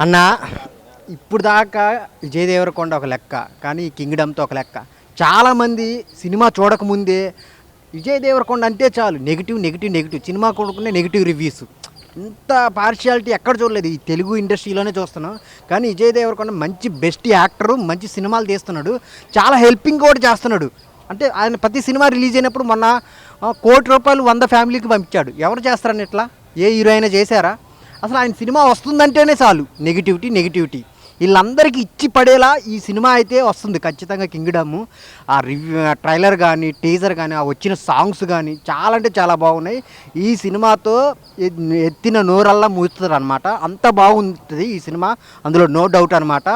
అన్న ఇప్పుడు దాకా విజయ్ దేవరకొండ ఒక లెక్క కానీ కింగ్డమ్తో ఒక లెక్క. చాలామంది సినిమా చూడకముందే విజయ్ దేవరకొండ అంటే చాలు నెగిటివ్ నెగిటివ్ నెగిటివ్ సినిమా కొనుక్కునే నెగిటివ్ రివ్యూస్ ఇంత పార్షియాలిటీ ఎక్కడ చూడలేదు. ఈ తెలుగు ఇండస్ట్రీలోనే చూస్తున్నాం. కానీ విజయ్ దేవరకొండ మంచి బెస్ట్ యాక్టరు మంచి సినిమాలు తీస్తున్నాడు. చాలా హెల్పింగ్ కూడా చేస్తున్నాడు. అంటే ఆయన ప్రతి సినిమా రిలీజ్ అయినప్పుడు మొన్న కోటి రూపాయలు వంద ఫ్యామిలీకి పంపించాడు. ఎవరు చేస్తారని ఇట్లా? ఏ హీరో అయినా చేశారా? అసలు ఆయన సినిమా వస్తుందంటేనే చాలు. నెగిటివిటీ నెగిటివిటీ వీళ్ళందరికీ ఇచ్చి పడేలా ఈ సినిమా అయితే వస్తుంది. ఖచ్చితంగా కింగ్డమ్. ఆ రివ్యూ ట్రైలర్ కానీ టీజర్ కానీ ఆ వచ్చిన సాంగ్స్ కానీ చాలా అంటే చాలా బాగున్నాయి. ఈ సినిమాతో ఎత్తిన నోరల్లా మూస్తుంది అనమాట అంత బాగుంటుంది ఈ సినిమా. అందులో నో డౌట్ అనమాట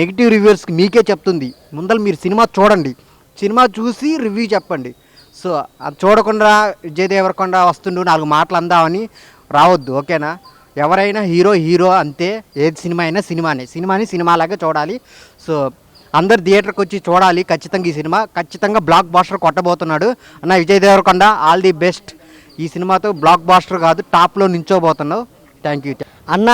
నెగిటివ్ రివ్యూస్కి మీకే చెప్తుంది. ముందర మీరు సినిమా చూడండి. సినిమా చూసి రివ్యూ చెప్పండి. సో అది చూడకుండా విజయ్ దేవరకొండ వస్తుండు నాలుగు మాటలు అందామని రావద్దు. ఓకేనా? ఎవరైనా హీరో హీరో అంతే ఏది సినిమా అయినా సినిమానే. సినిమాని సినిమాలాగా చూడాలి. సో అందరు థియేటర్కి వచ్చి చూడాలి ఖచ్చితంగా ఈ సినిమా. ఖచ్చితంగా బ్లాక్ బాస్టర్ కొట్టబోతున్నాడు. అన్న Vijay Deverakonda all the best. ఈ సినిమాతో బ్లాక్ బాస్టర్ కాదు టాప్లో నించోబోతున్నావు. Thank you. అన్న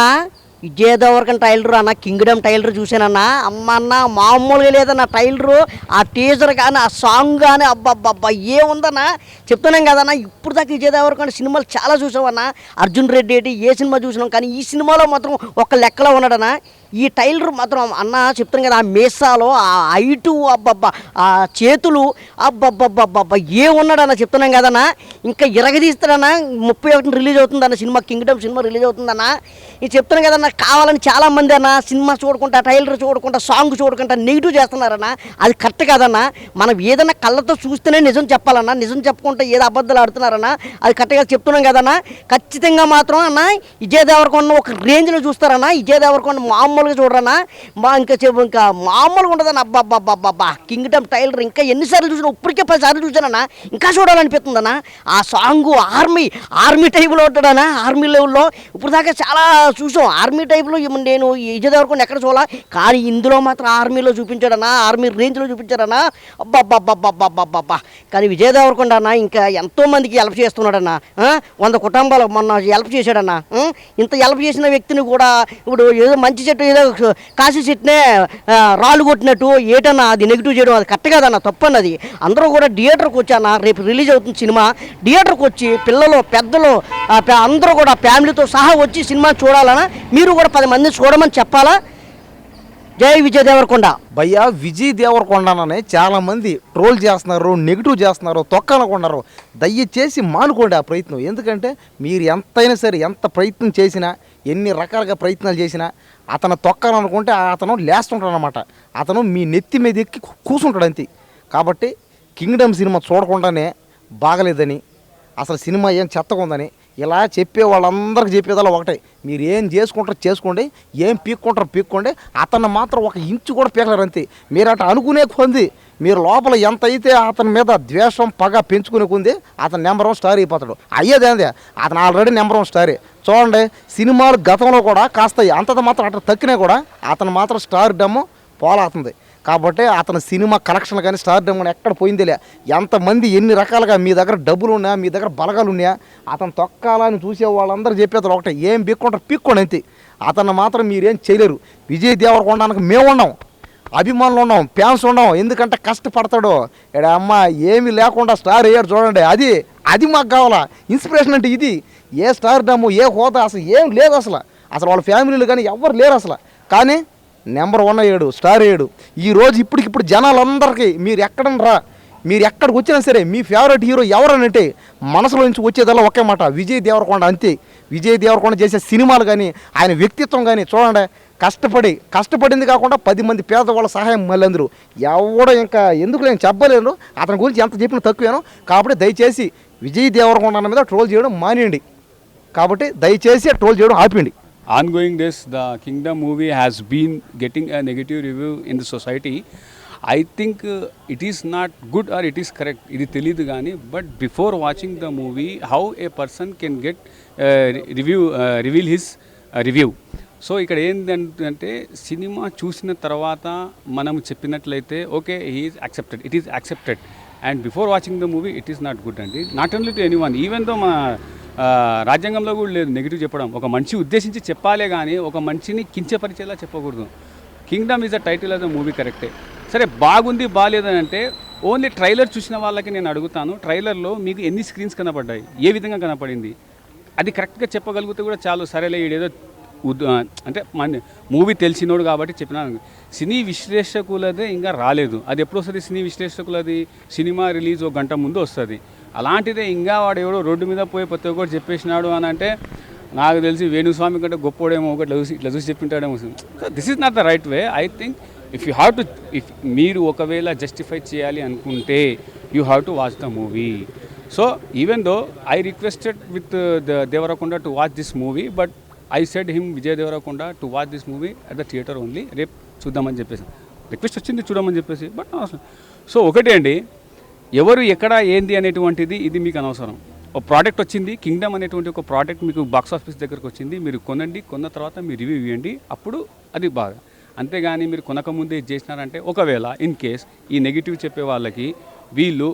విజయదేవరకన్ టైలర్ అన్న కింగ్డమ్ టైలర్ చూసానన్నా అమ్మ అన్న మామూలుగా లేదన్న టైలరు ఆ టీజర్ కానీ ఆ సాంగ్ కానీ అబ్బబ్బబ్బా ఏముందన్నా? చెప్తున్నాం కదన్నా ఇప్పుడు దాకా విజయదేవరకొండ సినిమాలు చాలా చూసామన్నా అర్జున్ రెడ్డి ఏ సినిమా చూసినాం? కానీ ఈ సినిమాలో మాత్రం ఒక లెక్కలో ఉన్నాడన్నా. ఈ టైలర్ మాత్రం అన్న చెప్తాను కదా ఆ మీసాలో ఆ హైటు అబ్బబ్బా ఆ చేతులు అబ్బబ్బబ్బబ్బబ్బా ఏ ఉన్నాడన్న చెప్తున్నాం కదన్నా? ఇంకా ఇరగదీస్తాడన్న ముప్పై ఒకటిని రిలీజ్ అవుతుందన్న సినిమా కింగ్డమ్ సినిమా రిలీజ్ అవుతుందన్న. ఇది చెప్తున్నాను కదన్న కావాలని చాలా మంది అన్న సినిమా చూడకుండా టైలర్ చూడకుండా సాంగ్ చూడకుండా నెగిటివ్ చేస్తున్నారన్న. అది కరెక్ట్ కదన్నా. మనం ఏదైనా కళ్ళతో చూస్తేనే నిజం చెప్పాలన్నా నిజం చెప్పుకుంటే ఏదో అబద్ధాలు ఆడుతున్నారన్నా. అది కరెక్ట్గా చెప్తున్నాం కదన్నా. ఖచ్చితంగా మాత్రం అన్న విజయ్ దేవరకొండ ఒక రేంజ్లో చూస్తారన్న. విజయ్ దేవరకొండ మామూలుగా చూడరానా? మా ఇంకా చెప్పు ఇంకా మామూలుగా ఉండదన్న అబ్బా అబ్బా అబ్బా అబ్బా కింగ్డమ్ టైలర్ ఇంకా ఎన్నిసార్లు చూసినా ఇప్పటికే పది సార్లు చూసానన్నా ఇంకా చూడాలనిపిస్తుందన్నా. ఆ సాంగ్ ఆర్మీ ఆర్మీ టైప్లో ఉంటాడనా ఆర్మీ లెవెల్లో. ఇప్పుడు దాకా చాలా చూసాం. ఆర్మీ టైప్లో నేను విజయ్ దేవరకొండ ఎక్కడ చూడాల. కానీ ఇందులో మాత్రం ఆర్మీలో చూపించాడనా ఆర్మీ రేంజ్లో చూపించాడనా అబ్బా అబ్బా అబ్బా అబ్బా అబ్బా అబ్బా అబ్బా. కానీ విజయ్ దేవరకొండ అన్న ఇంకా ఎంతో మందికి హెల్ప్ చేస్తున్నాడన్నా. వంద కుటుంబాలు మొన్న హెల్ప్ చేశాడన్నా. ఇంత హెల్ప్ చేసిన వ్యక్తిని కూడా ఇప్పుడు ఏదో మంచి చెట్టు ఏదో కాశీ చెట్టునే రాళ్ళు కొట్టినట్టు ఏటన్నా అది నెగిటివ్ చేయడం అది కరెక్ట్ కాదన్న తప్పన్నది. అందరూ కూడా థియేటర్కి వచ్చానా? రేపు రిలీజ్ అవుతుంది సినిమా. థియేటర్కి వచ్చి పిల్లలు పెద్దలు అందరూ కూడా ఫ్యామిలీతో సహా వచ్చి సినిమా చూడాలన్నా మీరు కూడా పది మందిని చూడమని చెప్పాలా? జై విజయ్ దేవరకొండ. భయ్యా విజయ్ దేవరకొండననే చాలామంది ట్రోల్ చేస్తున్నారు నెగిటివ్ చేస్తున్నారు తొక్కనుకున్నారు దయచేసి మానుకోండి ఆ ప్రయత్నం. ఎందుకంటే మీరు ఎంతైనా సరే ఎంత ప్రయత్నం చేసినా ఎన్ని రకాలుగా ప్రయత్నాలు చేసినా అతను తొక్కాలనుకుంటే అతను లేస్తుంటాడు అనమాట అతను మీ నెత్తి మీద ఎక్కి కూర్చుంటాడు అంతే. కాబట్టి కింగ్డమ్ సినిమా చూడకుండానే బాగలేదని అసలు సినిమా ఏం చెత్తగా ఉందని ఇలా చెప్పే వాళ్ళందరికీ చెప్పేదాలో ఒకటే. మీరు ఏం చేసుకుంటారో చేసుకోండి ఏం పీక్కుంటారో పీక్కోండి అతను మాత్రం ఒక ఇంచు కూడా పీకలేరు అంతే. మీరు అట్లా అనుకునే కొంది. మీరు లోపల ఎంత అయితే అతని మీద ద్వేషం పగ పెంచుకునే ఉంది అతను నెంబర్ వన్ స్టార్ అయిపోతాడు. అయ్యేదేందే అతను ఆల్రెడీ నెంబర్ వన్ స్టారే చూడండి సినిమాలు గతంలో కూడా కాస్త అంతత మాత్రం అట్లా తక్కినా కూడా అతను మాత్రం స్టార్ డమ్ పోలాతుంది కాబట్టి అతని సినిమా కలెక్షన్ కానీ స్టార్ డమ్ కానీ ఎక్కడ పోయిందిలే. ఎంతమంది ఎన్ని రకాలుగా మీ దగ్గర డబ్బులు ఉన్నాయా మీ దగ్గర బలగాలు ఉన్నాయా అతను తొక్కాలని చూసే వాళ్ళందరూ చెప్పేది ఒకటే. ఏం పిక్కుంటారు పిక్కోండి అంతే. అతను మాత్రం మీరేం చేయలేరు. విజయ్ దేవరకొండానికి మేము ఉన్నాం అభిమానులు ఉన్నాం ఫ్యాన్స్ ఉన్నాం ఎందుకంటే కష్టపడతాడు. అమ్మ ఏమీ లేకుండా స్టార్ అయ్యాడు చూడండి. అది అది మాకు కావాలా? ఇన్స్పిరేషన్ అంటే ఇది. ఏ స్టార్ డమ్ము ఏ హోదా అసలు ఏం లేదు అసలు. అసలు వాళ్ళ ఫ్యామిలీలు కానీ ఎవ్వరు లేరు అసలు. కానీ నెంబర్ వన్ అయ్యాడు స్టార్ అయ్యాడు. ఈ రోజు ఇప్పటికిప్పుడు జనాలందరికీ మీరు ఎక్కడ రా మీరు ఎక్కడికి వచ్చినా సరే మీ ఫేవరెట్ హీరో ఎవరనంటే మనసులో నుంచి వచ్చేదల్లా ఒకే మాట విజయ్ దేవరకొండ అంతే. విజయ్ దేవరకొండ చేసే సినిమాలు కానీ ఆయన వ్యక్తిత్వం కానీ చూడండి. కష్టపడి కష్టపడింది కాకుండా పది మంది పేదవాళ్ళ సహాయం మళ్ళీ అందరూ ఎవడో ఇంకా ఎందుకు నేను చెప్పలేను. అతని గురించి ఎంత చెప్పినా తక్కువేను. కాబట్టి దయచేసి విజయ్ దేవరకొండ అన్న మీద ట్రోల్ చేయడం మానేయండి. కాబట్టి దయచేసి ట్రోల్ చేయడం ఆపండి ongoing the the kingdom movie been been getting negative review in the society I think it is not good or it is correct ఇది తెలియదు కానీ but before watching the movie how a person can get review reveal his review so ఇక్కడ ఏంటంటే cinema చూసిన తర్వాత మనం చెప్పినట్లయితే okay he is accepted it is accepted and before watching the movie it is not good అండి. Not only to any one even though మన రాజ్యాంగంలో కూడా లేదు నెగిటివ్ చెప్పడం. ఒక మనిషి ఉద్దేశించి చెప్పాలే కానీ ఒక మనిషిని కించపరిచేలా చెప్పకూడదు. Kingdom is the title of the movie కరెక్టే సరే బాగుంది బాగాలేదని అంటే ఓన్లీ ట్రైలర్ చూసిన వాళ్ళకి నేను అడుగుతాను. ట్రైలర్లో మీకు ఎన్ని స్క్రీన్స్ కనపడ్డాయి? ఏ విధంగా కనపడింది? అది కరెక్ట్గా చెప్పగలిగితే కూడా చాలు. సరేలే ఏదో అంటే మన మూవీ తెలిసినోడు కాబట్టి చెప్పినాను సినీ విశ్లేషకులదే ఇంకా రాలేదు. అది ఎప్పుడు వస్తుంది సినీ విశ్లేషకులది? సినిమా రిలీజ్ ఒక గంట ముందు వస్తుంది. అలాంటిదే ఇంకా వాడు ఎవడో రోడ్డు మీద పోయి ప్రతి ఒక్కటి చెప్పేసినాడు అని అంటే నాకు తెలిసి వేణుస్వామి కంటే గొప్పోడేమో ఒకటి ఇట్లా చూసి ఇట్లా చూసి చెప్పింటాడేమో. This is not the right way I think if you have to if మీరు ఒకవేళ జస్టిఫై చేయాలి అనుకుంటే you have to watch the movie so even though I requested with the Deverakonda to watch this movie but I said him Vijay Deverakonda to watch this movie at the theatre only రేపు చూద్దామని చెప్పేసి. Request వచ్చింది చూడమని చెప్పేసి but so ఒకటే అండి ఎవరు ఎక్కడ ఏంది అనేటువంటిది ఇది మీకు అనవసరం. ఒక ప్రోడక్ట్ వచ్చింది కింగ్డమ్ అనేటువంటి ఒక ప్రోడక్ట్ మీకు బాక్స్ ఆఫీస్ దగ్గరకు వచ్చింది మీరు కొనండి కొన్న తర్వాత మీరు రివ్యూ ఇవ్వండి అప్పుడు అది బాగా. అంతేగాని మీరు కొనకముందే చేసినారంటే ఒకవేళ ఇన్ కేస్ ఈ నెగిటివ్ చెప్పే వాళ్ళకి వీళ్ళు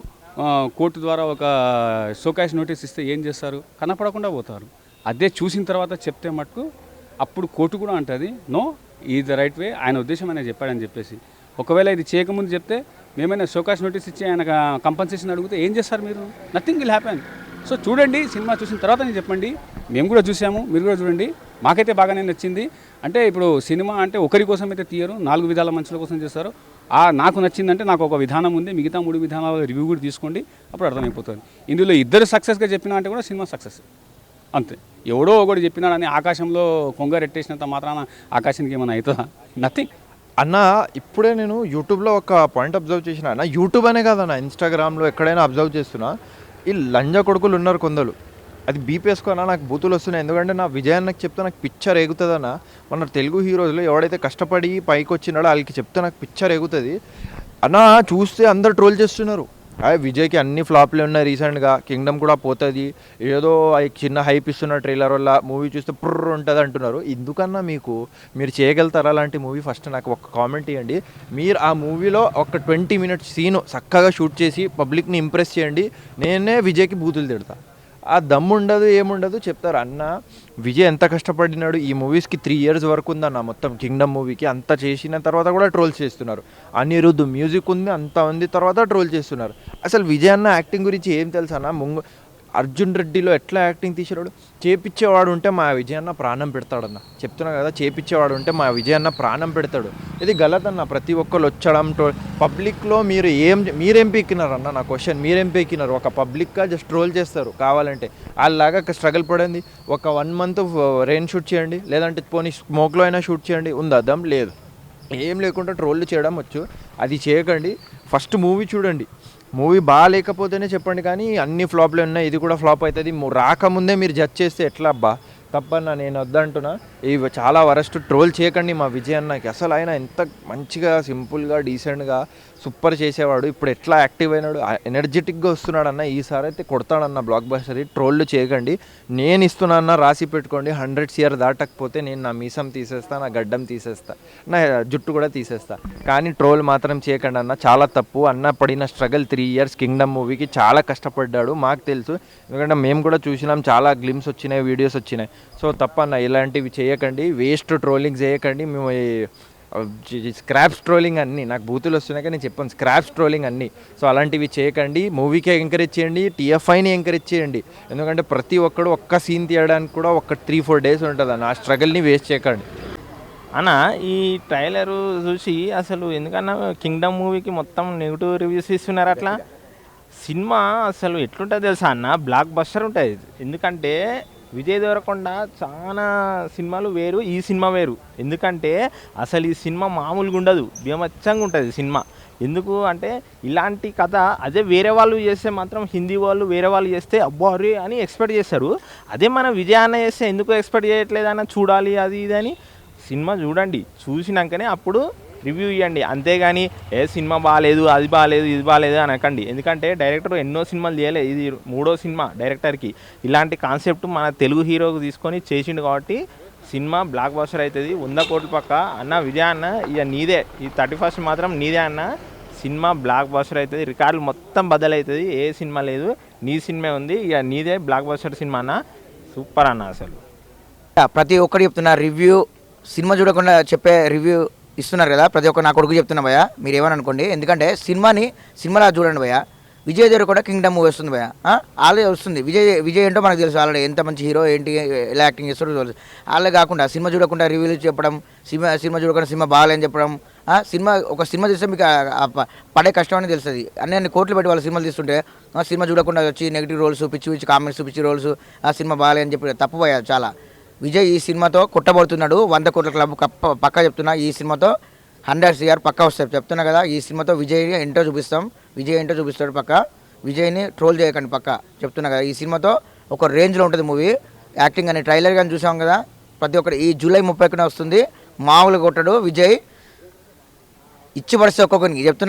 కోర్టు ద్వారా ఒక షోకాష్ నోటీస్ ఇస్తే ఏం చేస్తారు? కనపడకుండా పోతారు. అదే చూసిన తర్వాత చెప్తే మటుకు అప్పుడు కోర్టు కూడా అంటుంది నో ఈ ద రైట్ వే ఆయన ఉద్దేశం ఆయన చెప్పాడని చెప్పేసి. ఒకవేళ ఇది చేయకముందు చెప్తే మేమైనా షోకాష్ నోటీస్ ఇచ్చి ఆయన కంపన్సేషన్ అడిగితే ఏం చేస్తారు మీరు? నథింగ్ విల్ హ్యాపెన్ సో చూడండి సినిమా చూసిన తర్వాత నేను చెప్పండి. మేము కూడా చూసాము మీరు కూడా చూడండి. మాకైతే బాగానే నచ్చింది. అంటే ఇప్పుడు సినిమా అంటే ఒకరి కోసం అయితే తీయరు నాలుగు విధాల మనుషుల కోసం చేస్తారు. ఆ నాకు నచ్చిందంటే నాకు ఒక విధానం ఉంది మిగతా మూడు విధానాల రివ్యూ కూడా తీసుకోండి అప్పుడు అర్థమైపోతుంది. ఇందులో ఇద్దరు సక్సెస్గా చెప్పినా అంటే కూడా సినిమా సక్సెస్ అంతే. ఎవడో ఒకటి చెప్పినాడని ఆకాశంలో కొంగరెట్టేసినంత మాత్రాన ఆకాశానికి ఏమైనా అవుతుందా? నథింగ్ అన్న ఇప్పుడే నేను యూట్యూబ్లో ఒక పాయింట్ అబ్జర్వ్ చేసిన. అన్న యూట్యూబ్ అనే కాదన్న ఇన్స్టాగ్రామ్లో ఎక్కడైనా అబ్జర్వ్ చేస్తున్నా ఈ లంజ కొడుకులు ఉన్నారు కొందరు. అది బీపీఎస్కోనా నాకు బూతులు వస్తున్నాయి. ఎందుకంటే నా విజయాన్నకి చెప్తే నాకు పిక్చర్ ఎగుతుందన్న మన తెలుగు హీరోస్లో ఎవడైతే కష్టపడి పైకి వచ్చినాడో వాళ్ళకి చెప్తే నాకు పిక్చర్ ఎగుతుంది అన్న చూస్తే అందరు ట్రోల్ చేస్తున్నారు. అదే విజయ్కి అన్ని ఫ్లాప్లే ఉన్నాయి రీసెంట్గా. కింగ్డమ్ కూడా పోతుంది. ఏదో చిన్న హైప్ ఇస్తున్న ట్రైలర్ వల్ల మూవీ చూస్తే పుర్ర ఉంటుంది అంటున్నారు. ఎందుకన్నా మీకు? మీరు చేయగలుగుతారా అలాంటి మూవీ? ఫస్ట్ నాకు ఒక కామెంట్ ఇవ్వండి మీరు ఆ మూవీలో ఒక ట్వంటీ మినిట్స్ సీన్ చక్కగా షూట్ చేసి పబ్లిక్ని ఇంప్రెస్ చేయండి. నేనే విజయ్కి బూతులు తిడతా. ఆ దమ్ము ఉండదు ఏముండదు చెప్తారు. అన్న విజయ్ ఎంత కష్టపడినాడు? ఈ మూవీస్కి త్రీ ఇయర్స్ వరకు ఉందన్న మొత్తం కింగ్డమ్ మూవీకి అంత చేసిన తర్వాత కూడా ట్రోల్ చేస్తున్నారు. అనిరుద్ధ్ మ్యూజిక్ ఉంది అంత ఉంది తర్వాత ట్రోల్ చేస్తున్నారు. అసలు విజయ్ అన్న యాక్టింగ్ గురించి ఏం తెలుసు అన్న? ముంగు అర్జున్ రెడ్డిలో ఎట్లా యాక్టింగ్ తీసేవాడు చేపిచ్చేవాడు ఉంటే మా విజయన్న ప్రాణం పెడతాడన్న. చెప్తున్నా కదా చేపిచ్చేవాడు ఉంటే మా విజయన్న ప్రాణం పెడతాడు. ఇది గలతన్న ప్రతి ఒక్కరు వచ్చడం పబ్లిక్లో మీరు ఏం మీరేం పీకినారన్న నా క్వశ్చన్. మీరేం పీకినారు ఒక పబ్లిక్గా జస్ట్ ట్రోల్ చేస్తారు కావాలంటే. వాళ్ళలాగా స్ట్రగుల్ పడింది ఒక వన్ మంత్ రెయిన్ షూట్ చేయండి. లేదంటే పోనీ స్మోక్లో అయినా షూట్ చేయండి. ఉందా అర్థం లేదు. ఏం లేకుండా ట్రోల్ చేయడం వచ్చు. అది చేయకండి. ఫస్ట్ మూవీ చూడండి. మూవీ బాగా లేకపోతేనే చెప్పండి కానీ అన్ని ఫ్లాప్లే ఉన్నాయి. ఇది కూడా ఫ్లాప్ అవుతుంది. రాకముందే మీరు జడ్జ్ చేస్తే ఎట్లా అబ్బా? తప్పన్న నేను వద్దంటున్నా. ఇవి చాలా వరస్ట్ ట్రోల్ చేయకండి మా విజయ్ అన్నకి. అసలు ఆయన ఎంత మంచిగా సింపుల్గా డీసెంట్గా సూపర్ చేసేవాడు. ఇప్పుడు ఎట్లా యాక్టివ్ అయినాడు? ఎనర్జెటిక్గా వస్తున్నాడు అన్న ఈసారి అయితే కొడతాడన్న బ్లాక్ బస్టర్. ట్రోల్ చేయకండి. నేను ఇస్తున్నా అన్న రాసి పెట్టుకోండి. హండ్రెడ్ సిఆర్ దాటకపోతే నేను నా మీసం తీసేస్తా నా గడ్డం తీసేస్తా నా జుట్టు కూడా తీసేస్తా. కానీ ట్రోల్ మాత్రం చేయకండి అన్న. చాలా తప్పు. అన్న పడిన స్ట్రగల్ త్రీ ఇయర్స్ కింగ్డమ్ మూవీకి చాలా కష్టపడ్డాడు. మాకు తెలుసు. ఎందుకంటే మేము కూడా చూసినాం. చాలా గ్లిమ్స్ వచ్చినాయి వీడియోస్ వచ్చినాయి. సో తప్పన్న ఇలాంటివి చేయకండి. వేస్ట్ ట్రోలింగ్ చేయకండి. మేము స్క్రాప్స్ ట్రోలింగ్ అన్నీ నాకు బూతులు వస్తున్నాయి కానీ నేను చెప్పాను స్క్రాప్స్ ట్రోలింగ్ అన్నీ. సో అలాంటివి చేయకండి. మూవీకే ఎంకరేజ్ చేయండి. టీఎఫ్ఐని ఎంకరేజ్ చేయండి. ఎందుకంటే ప్రతి ఒక్కడు ఒక్క సీన్ తీయడానికి కూడా ఒక త్రీ ఫోర్ డేస్ ఉంటుంది అన్న. ఆ స్ట్రగల్ని వేస్ట్ చేయకండి. అన్న ఈ ట్రైలర్ చూసి అసలు ఎందుకన్నా కింగ్డమ్ మూవీకి మొత్తం నెగిటివ్ రివ్యూస్ ఇస్తున్నారు అట్లా? సినిమా అసలు ఎట్లుంటుంది తెలుసా అన్న? బ్లాక్ బస్టర్ ఉంటుంది. ఎందుకంటే విజయ్ దేవరకొండ చాలా సినిమాలు వేరు ఈ సినిమా వేరు. ఎందుకంటే అసలు ఈ సినిమా మామూలుగా ఉండదు బీమచ్చంగా ఉంటుంది సినిమా. ఎందుకు అంటే ఇలాంటి కథ అదే వేరే వాళ్ళు చేస్తే మాత్రం హిందీ వాళ్ళు వేరే వాళ్ళు చేస్తే అబ్బో అరే అని ఎక్స్పెక్ట్ చేస్తారు. అదే మన విజయాన్న చేస్తే ఎందుకు ఎక్స్పెక్ట్ చేయట్లేదన్న చూడాలి అది ఇది అని సినిమా చూడండి. చూసినాకనే అప్పుడు రివ్యూ ఇవ్వండి అంతేగాని ఏ సినిమా బాగాలేదు అది బాగాలేదు ఇది బాగాలేదు అని అనకండి. ఎందుకంటే డైరెక్టర్ ఎన్నో సినిమాలు చేయలేదు ఇది మూడో సినిమా డైరెక్టర్కి. ఇలాంటి కాన్సెప్ట్ మన తెలుగు హీరోకి తీసుకొని చేసిండు కాబట్టి సినిమా బ్లాక్ బస్టర్ అవుతుంది వంద కోట్ల పక్క. అన్న విజయ అన్న ఇక నీదే. ఈ థర్టీ ఫస్ట్ మాత్రం నీదే అన్న. సినిమా బ్లాక్ బస్టర్ అవుతుంది రికార్డులు మొత్తం బద్దలవుతుంది ఏ సినిమా లేదు. నీ సినిమా ఉంది. ఇక నీదే బ్లాక్ బస్టర్ సినిమా అన్న. సూపర్ అన్న అసలు. ప్రతి ఒక్కరు చెప్తున్నా రివ్యూ సినిమా చూడకుండా చెప్పే రివ్యూ ఇస్తున్నారు కదా ప్రతి ఒక్క నా కొడుకు చెప్తున్నా భయ మీరు ఏమని అనుకోండి ఎందుకంటే సినిమాని సినిమాలా చూడండి భయ విజయ్ దగ్గర కూడా కింగ్డమ్ మూవీ వస్తుంది భయ ఆల్రెడీ వస్తుంది. విజయ్ విజయ్ ఏంటో మనకు తెలుసు ఆల్రెడీ ఎంత మంచి హీరో ఏంటి ఎలా యాక్టింగ్ చేస్తాడో తెలుసు. అలాగే కాకుండా సినిమా చూడకుండా రివ్యూలు చెప్పడం సినిమా సినిమా చూడకుండా సినిమా బాగాలేని చెప్పడం సినిమా ఒక సినిమా చూస్తే మీకు పడే కష్టం అని తెలుస్తుంది. అన్ని అన్ని కోట్లు పెట్టి వాళ్ళ సినిమాలు తీస్తుంటే సినిమా చూడకుండా వచ్చి నెగిటివ్ రోల్స్ పిచ్చి పిచ్చి కామెంట్స్ పిచ్చి రోల్స్ ఆ సినిమా బాగాలే అని చెప్పి తప్పు భయ చాలా. విజయ్ ఈ సినిమాతో కొట్టబడుతున్నాడు. వంద కోట్ల క్లబ్ పక్క పక్కా చెప్తున్నా ఈ సినిమాతో. హండ్రెడ్ సిఆర్ పక్కా వస్తాయి చెప్తున్నా కదా ఈ సినిమాతో విజయ్ ఏంటో చూపిస్తాం. విజయ్ ఏంటో చూపిస్తాడు పక్క. విజయ్ని ట్రోల్ చేయకండి పక్క చెప్తున్నా కదా. ఈ సినిమాతో ఒక రేంజ్లో ఉంటుంది మూవీ. యాక్టింగ్ అని ట్రైలర్ కానీ చూసాం కదా ప్రతి ఒక్కరు ఈ జూలై ముప్పై వస్తుంది. మామూలుగా కొట్టడు విజయ్. ఇచ్చి పడిస్తే ఒక్కొక్కరికి చెప్తున్నా